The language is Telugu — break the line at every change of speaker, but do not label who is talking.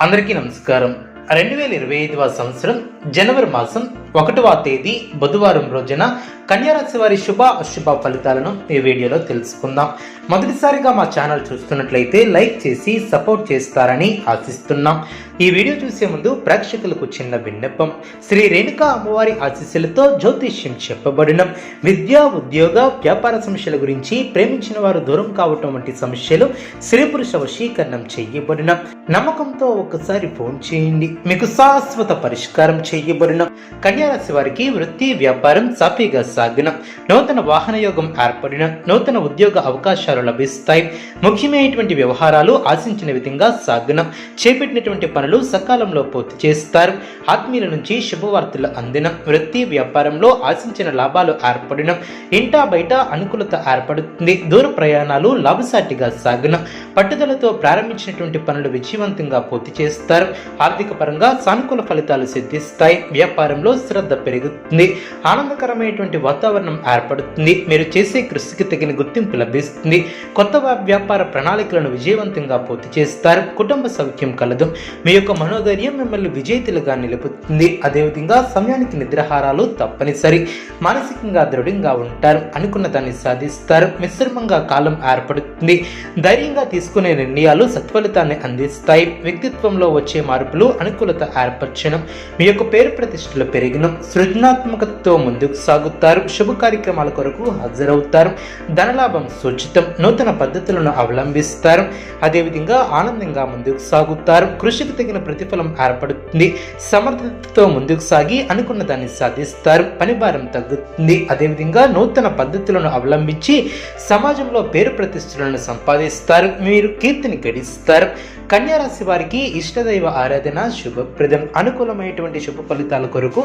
అందరికీ నమస్కారం. రెండు వేల ఇరవై ఐదవ సంవత్సరం జనవరి మాసం ఒకటవ తేదీ బుధవారం రోజున కన్యారాశి వారి శుభ అశుభ ఫలితాలను ఈ వీడియోలో తెలుసుకుందాం. మొదటిసారిగా మా ఛానల్ చూస్తున్నట్లయితే లైక్ చేసి సపోర్ట్ చేస్తారని ఆశిస్తున్నాం. ఈ వీడియో చూసే ముందు ప్రేక్షకులకు చిన్న విన్నపం. శ్రీ రేణుకా అమ్మవారి ఆశీస్సులతో జ్యోతిష్యం చెప్పబడిన. విద్యా ఉద్యోగ వ్యాపార సమస్యల గురించి ప్రేమించిన వారు దూరం కావటం వంటి సమస్యలు స్త్రీ పురుష వశీకరణం చేయబడిన. నమ్మకంతో ఒక్కసారి ఫోన్ చేయండి. మీకు శాశ్వత పరిష్కారం చేయబడిన. కన్యారాశి వారికి వృత్తి వ్యాపారం సాఫీగా సాగిన నూతన వాహన యోగం ఏర్పడిన నూతన ఉద్యోగ అవకాశాలు లభిస్తాయి. ముఖ్యమైనటువంటి వ్యవహారాలు ఆశించిన విధంగా సాగిన. చేపట్టినటువంటి పనులు సకాలంలో పూర్తి చేస్తారు. ఆత్మీయుల నుంచి శుభవార్తలు అందిన. వృత్తి వ్యాపారంలో ఆశించిన లాభాలు ఏర్పడిన. ఇంటా బయట అనుకూలత ఏర్పడుతుంది. దూర ప్రయాణాలు లాభసాటిగా సాగిన. పట్టుదలతో ప్రారంభించినటువంటి పనులు విజయవంతంగా పూర్తి చేస్తారు. ఆర్థిక పరంగా సానుకూల ఫలితాలు సిద్ధిస్తాయి. వ్యాపారంలో శ్రద్ధ పెరుగుతుంది ఆనందకరమైనటువంటి వాతావరణం ఏర్పడుతుంది మీరు చేసే కృషికి తగిన గుర్తింపు లభిస్తుంది. కొత్త వ్యాపార ప్రణాళికలను విజయవంతంగా పూర్తి చేస్తారు. కుటుంబ సౌఖ్యం కలదు. మీ యొక్క మనోధైర్యం మిమ్మల్ని విజేతలుగా నిలుపుతుంది. అదేవిధంగా సమయానికి నిద్రాహారాలు తప్పనిసరి. మానసికంగా దృఢంగా ఉంటారు. అనుకున్న దాన్ని సాధిస్తారు. మిశ్రమంగా కాలం ఏర్పడుతుంది. ధైర్యంగా తీసుకునే నిర్ణయాలు సత్ఫలితాన్ని అందిస్తాయి. వ్యక్తిత్వంలో వచ్చే మార్పులు అనుకూలత ఏర్పరచడం మీ యొక్క పేరు ప్రతిష్టలు పెరిగిన సృజనాత్మకతతో ముందుకు సాగుతారు. శుభ కార్యక్రమాల కొరకు హాజరవుతారు. ధనలాభం సూచితం. నూతన పద్ధతులను అవలంబిస్తారు. అదేవిధంగా ఆనందంగా ముందుకు సాగుతారు. కృషికి తగిన ప్రతిఫలం ఏర్పడుతుంది. సమర్థతతో ముందుకు సాగి అనుకున్న దాన్ని సాధిస్తారు. పనిభారం తగ్గుతుంది. అదేవిధంగా నూతన పద్ధతులను అవలంబించి సమాజంలో పేరు ప్రతిష్టలను సంపాదిస్తారు. మీరు కీర్తిని గడిస్తారు. కన్యారాశి వారికి ఇష్టదైవ ఆరాధన శుభప్రదం. అనుకూలమైనటువంటి శుభ ఫలితాల కొరకు